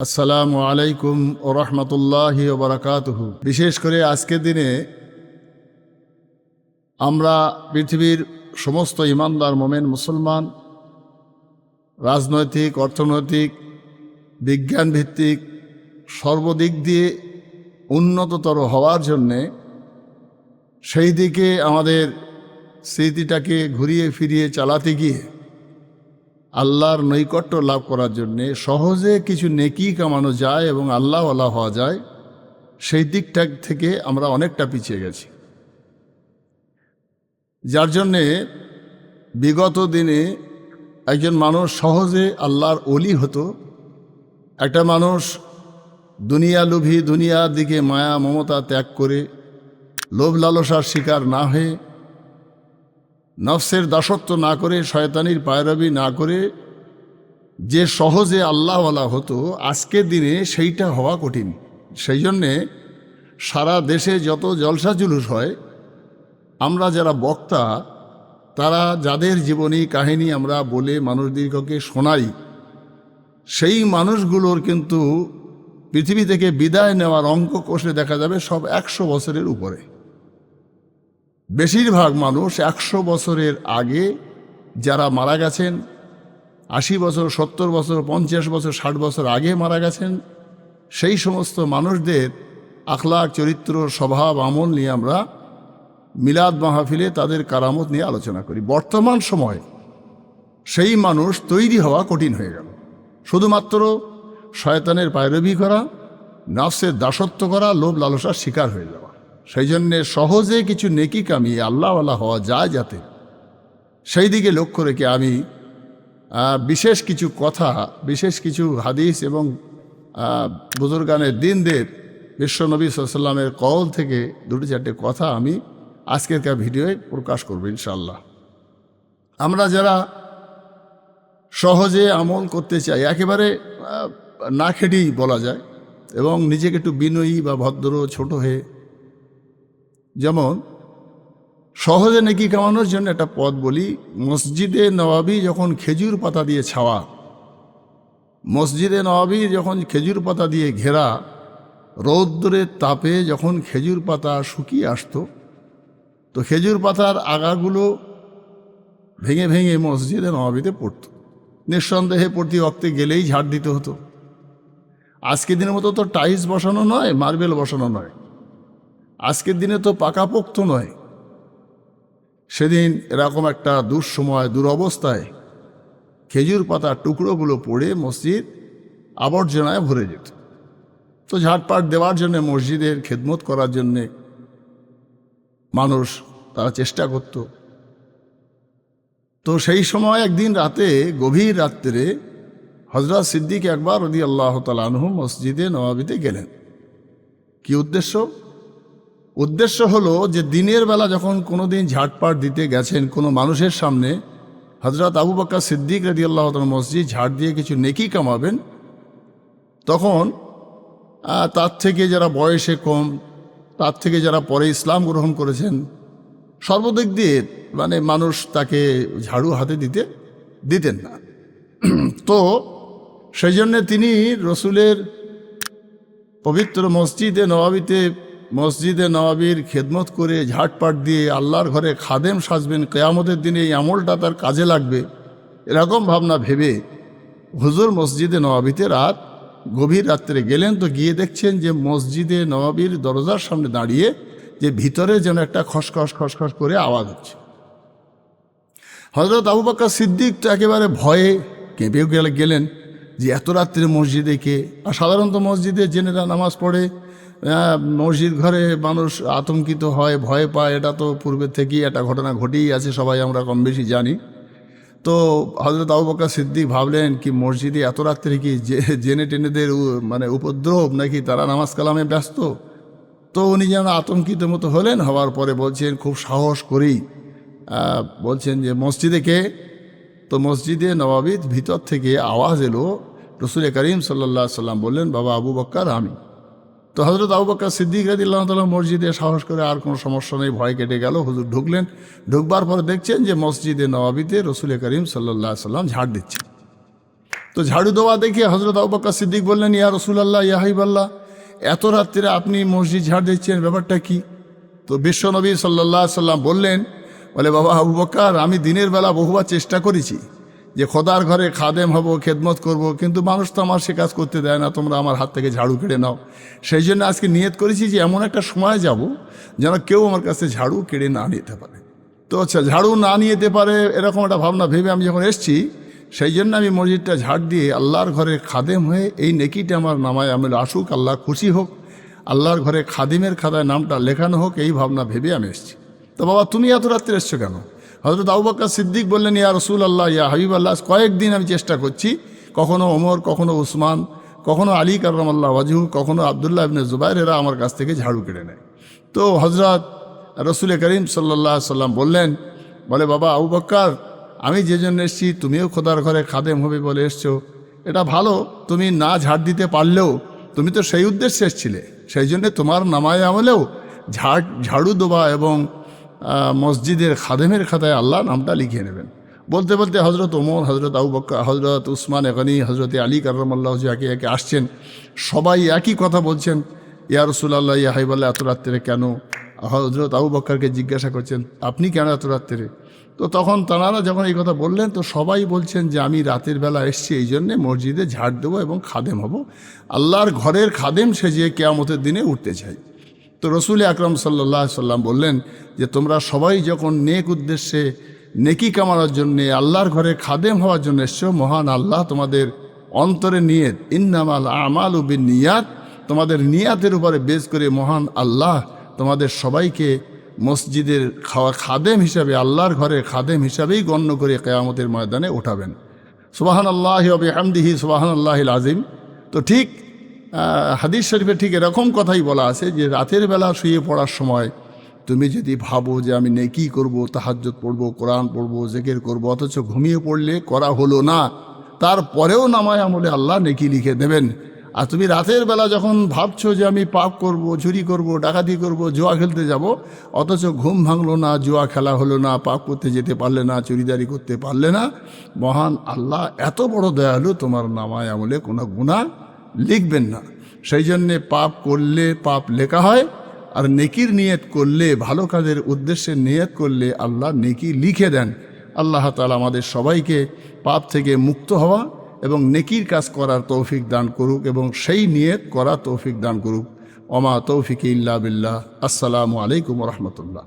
আসসালামু আলাইকুম ও রহমতুল্লাহি বারাকাতুহু। বিশেষ করে আজকের দিনে আমরা পৃথিবীর সমস্ত ইমানদার মোমেন মুসলমান, রাজনৈতিক, অর্থনৈতিক বিজ্ঞান ভিত্তিক সর্বদিক দিয়ে উন্নততর হওয়ার জন্যে সেই দিকে আমাদের স্মৃতিটাকে ঘুরিয়ে ফিরিয়ে চালাতে গিয়ে আল্লাহর নৈকট্য লাভ করার জন্যে সহজে কিছু নেকি কামানো যায় এবং আল্লাহ আল্লাহওয়ালা হওয়া যায়, সেই দিকটা থেকে আমরা অনেকটা পিছিয়ে গেছি। যার জন্যে বিগত দিনে একজন মানুষ সহজে আল্লাহর অলি হতো, একটা মানুষ দুনিয়া লোভী দুনিয়ার দিকে মায়া মমতা ত্যাগ করে লোভ লালসার শিকার না হয়ে নফসের দাসত্ব না করে, শয়তানির পায়রবি না করে, যে সহজে আল্লাহওয়ালা হতো, আজকের দিনে সেইটা হওয়া কঠিন। সেই জন্যে সারা দেশে যত জলসা জুলুস হয়, আমরা যারা বক্তা, তারা যাদের জীবনী, কাহিনী আমরা বলে মানুষদিগকে শোনাই, সেই মানুষগুলোর কিন্তু পৃথিবী থেকে বিদায় নেওয়ার অঙ্ক কষে দেখা যাবে সব একশো বছরের উপরে। বেশিরভাগ মানুষ একশো বছরের আগে যারা মারা গেছেন, আশি বছর, সত্তর বছর, পঞ্চাশ বছর, ষাট বছর আগে মারা গেছেন, সেই সমস্ত মানুষদের আখলাক চরিত্র, স্বভাব, আমল নিয়ে আমরা মিলাদ মাহফিলে তাদের কারামত নিয়ে আলোচনা করি। বর্তমান সময়ে সেই মানুষ তৈরি হওয়া কঠিন হয়ে গেল। শুধুমাত্র শয়তানের পায়রবি করা, নাফসের দাসত্ব করা, লোভ লালসার শিকার হয়ে যাওয়া। সেই জন্যে সহজে কিছু নেকি কামিয়ে আল্লাহওয়ালা হওয়া যায় যাতে। সেই দিকে লক্ষ্য রেখে আমি বিশেষ কিছু কথা, বিশেষ কিছু হাদিস এবং বুজুর্গানের দিনদের বিশ্বনবী সাল্লামের কল থেকে দুটি চারটে কথা আমি আজকেরকার ভিডিওয়ে প্রকাশ করব ইনশাল্লাহ আমরা যারা সহজে আমল করতে চাই, একেবারে না খেটেই বলা যায় এবং নিজেকে একটু বিনয়ী বা ভদ্র, ছোট হয়ে যেমন, সহজে নেকি কামানোর জন্য একটা পদ বলি, মসজিদে নবাবি যখন খেজুর পাতা দিয়ে ছাওয়া, মসজিদে নবাবি যখন খেজুর পাতা দিয়ে ঘেরা রৌদ্রের তাপে যখন খেজুর পাতা শুকিয়ে আসতো, তো খেজুর পাতার আগাগুলো ভেঙে ভেঙে মসজিদে নবাবিতে পড়ত। নিঃসন্দেহে প্রতি অক্তে গেলেই ঝাড় দিতে হতো। আজকের দিনের মতো তো টাইলস বসানো নয়, মার্বেল বসানো নয়। আজকের দিনে তো পাকাপোক্ত নয়। সেদিন এরকম একটা দুঃসময়, দুরবস্থায় খেজুর পাতার টুকরোগুলো পড়ে মসজিদ আবর্জনায় ভরে যেত। তো ঝাটপাট দেওয়ার জন্য, মসজিদের খেদমত করার জন্যে মানুষ তারা চেষ্টা করত। তো সেই সময় একদিন রাতে, গভীর রাত্রে হজরত সিদ্দিক একবার রদি আল্লাহ তালানহু মসজিদে নবাবিতে গেলেন। কি উদ্দেশ্য? উদ্দেশ্য হলো যে দিনের বেলা যখন কোনো দিন ঝাড়পাট দিতে গেছেন কোনো মানুষের সামনে হজরত আবু বাক্কা সিদ্দিক রাজি আল্লাহ মসজিদ ঝাড় দিয়ে কিছু নেকি কামাবেন, তখন তার থেকে যারা বয়সে কম, তার থেকে যারা পরে ইসলাম গ্রহণ করেছেন, সর্বদিক দিয়ে মানে মানুষ তাকে ঝাড়ু হাতে দিতে, দিতেন না। তো সেই জন্যে তিনি রসুলের পবিত্র মসজিদে নবাবিতে মসজিদে নবাবির খেদমত করে ঝাটপাট দিয়ে আল্লাহর ঘরে খাদেম সাজবেন, কেয়ামতের দিনে এই আমলটা তার কাজে লাগবে। এরকম ভাবনা ভেবে হুজুর মসজিদে নবাবিতে রাত গভীর রাত্রে গেলেন তো গিয়ে দেখছেন যে মসজিদে নবাবির দরজার সামনে দাঁড়িয়ে যে ভিতরে যেন একটা খসখস খসখস করে আওয়াজ হচ্ছে। হজরত আবু বাক্কা সিদ্দিক তো একেবারে ভয়ে কেঁপেও গেলে গেলেন যে এত রাত্রে মসজিদে কে? আর সাধারণত মসজিদে জেনেরা নামাজ পড়ে মসজিদ ঘরে মানুষ আতঙ্কিত হয়, ভয় পায়, এটা তো পূর্বের থেকেই একটা ঘটনা ঘটেই আছে, সবাই আমরা কম বেশি জানি। তো হজরত আবু বকর সিদ্দিক ভাবলেন, কি মসজিদে এত রাত্রে কি জেনে টেনেদের মানে উপদ্রব নাকি তারা নামাজ কালামে ব্যস্ত? তো উনি যেন আতঙ্কিত মতো হলেন, হওয়ার পরে বলছেন, খুব সাহস করেই বলছেন যে, মসজিদে কে? তো মসজিদে নবাবিদ ভিতর থেকে আওয়াজ এলো রসুল করিম সাল্লাহ সাল্লাম বললেন, বাবা আবু বক্কার আমি। তো হজরত আবু বক্কর সিদ্দিক রাদিল্লাহ তাল্লাহ মসজিদে সাহস করে আর কোনো সমস্যা নেই, ভয় কেটে গেল, হুজুর ঢুকলেন। ঢুকবার পরে দেখছেন যে মসজিদে নবাবিতে রসুল করিম সাল্লাহ সাল্লাম ঝাড় দিচ্ছে তো ঝাড়ু দেওয়া দেখে হজরত আবাক্কা সিদ্দিক বললেন, ইয়া রসুলাল্লাহ, ইয়া হাইবাল্লাহ এত রাত্রে আপনি মসজিদ ঝাড় দিচ্ছেন, ব্যাপারটা কি? তো বিশ্বনবী সাল্লাহ সাল্লাম বললেন, বলে বাবা আবু বক্কর আমি দিনের বেলা বহুবার চেষ্টা করেছি যে খোদার ঘরে খাদেম হব, খেদমত করব, কিন্তু মানুষ তো আমার সে কাজ করতে দেয় না, তোমরা আমার হাত থেকে ঝাড়ু কেড়ে নাও। সেই জন্য আজকে নিয়ত করেছি যে এমন একটা সময় যাব যেন কেউ আমার কাছে ঝাড়ু কেড়ে না নিতে পারে। তো আচ্ছা ঝাড়ু না নিয়ে যেতে পারে এরকম একটা ভাবনা ভেবে আমি যখন এসেছি, সেই জন্য আমি মসজিদটা ঝাড় দিয়ে আল্লাহর ঘরে খাদেম হয়ে এই নেকিটা আমার নামায় আমি আসুক, আল্লাহ খুশি হোক, আল্লাহর ঘরে খাদিমের খাতায় নামটা লেখানো হোক, এই ভাবনা ভেবে আমি এসেছি। তো বাবা, তুমি এত রাত্রে এসছো কেন? হজরত আবুবাক্কা সিদ্দিক বললেন, ইয়া রসুল আল্লাহ ইয়া হাবিব আল্লাহ কয়েকদিন আমি চেষ্টা করছি। কখনো ওমর, কখনো উসমান কখনো আলী কার্রাম আল্লাহ ওয়াজু কখনো আবদুল্লাহ ইবনে জুবাইর এরা আমার কাছ থেকে ঝাড়ু কেড়ে নেয়। তো হজরত রসুল করিম সাল্লাহ সাল্লাম বললেন, বলে, বাবা, আবু বক্কার আমি যে জন্য এসেছি, তুমিও খোদার ঘরে খাদেম হবে বলে এসছো। এটা ভালো, তুমি না ঝাড় দিতে পারলেও তুমি তো সেই উদ্দেশ্যে এসছিলে। সেই জন্যে তোমার নামায় আমলেও ঝাড়, ঝাড়ু দেওয়া এবং মসজিদের খাদেমের খাতায় আল্লাহ নামটা লিখিয়ে নেবেন। বলতে বলতে হজরত ওমর হজরত আবু বক্কা হজরত উসমান এখানি হজরত আলী কার্লাহ একে একে আসছেন, সবাই একই কথা বলছেন, ইয়া রসুল্লাহ ইয়া হাইবাল্লাহ এত রাত্রে কেন? হজরত আবু বক্কারকে জিজ্ঞাসা করছেন, আপনি কেন এত রাত্রে? তো তখন তাঁরা যখন এই কথা বললেন, তো সবাই বলছেন যে, আমি রাতের বেলা এসছি, এই জন্যে মসজিদে ঝাড় দেবো এবং খাদেম হব। আল্লাহর ঘরের খাদেম সেজে কেয়ামতের দিনে উঠতে চাই তো রসুল আকরম সাল্লাহ সাল্লাম বললেন যে, তোমরা সবাই যখন নেক উদ্দেশ্যে নেকি কামানোর জন্যে আল্লাহর ঘরে খাদেম হওয়ার জন্য এসছো, মহান আল্লাহ তোমাদের অন্তরে নিয়ত, ইন্নামাল আমাল উবিন নিয়াত তোমাদের নিয়াতের উপরে বেশ করে মহান আল্লাহ তোমাদের সবাইকে মসজিদের খাওয়া খাদেম হিসাবে, আল্লাহর ঘরে খাদেম হিসাবেই গণ্য করে কেয়ামতের ময়দানে উঠাবেন সুবাহান আল্লাহ হামদিহি সুবাহান আল্লাহ আজিম তো ঠিক হাদিস শরীফে ঠিক এরকম কথাই বলা আছে যে রাতের বেলা শুয়ে পড়ার সময় তুমি যদি ভাবো যে আমি নেকি করব তাহাজ্জত পড়ব, কোরআন পড়ব, জেকের করব, অথচ ঘুমিয়ে পড়লে করা হলো না, তারপরেও নামায় আমলে আল্লাহ নেকি লিখে দেবেন। আর তুমি রাতের বেলা যখন ভাবছ যে আমি পাপ করব চুরি করব, ডাকাতি করব, জুয়া খেলতে যাব, অথচ ঘুম ভাঙলো না, জুয়া খেলা হলো না, পাপ করতে যেতে পারলে না, চুরিদারি করতে পারলে না, মহান আল্লাহ এত বড় দয়ালু তোমার নামায় আমলে কোনো গুণা লিখবেন না। সেই জন্যে পাপ করলে পাপ লেখা হয়, আর নেকির নিয়ত করলে, ভালো কাজের উদ্দেশ্যে নিয়ত করলে আল্লাহ নেকি লিখে দেন। আল্লাহ তালা আমাদের সবাইকে পাপ থেকে মুক্ত হওয়া এবং নেকির কাজ করার তৌফিক দান করুক এবং সেই নিয়ত করা তৌফিক দান করুক। ওমা তৌফিক ইল্লা বিল্লাহ। আসসালামু আলাইকুম রহমতুল্লাহ।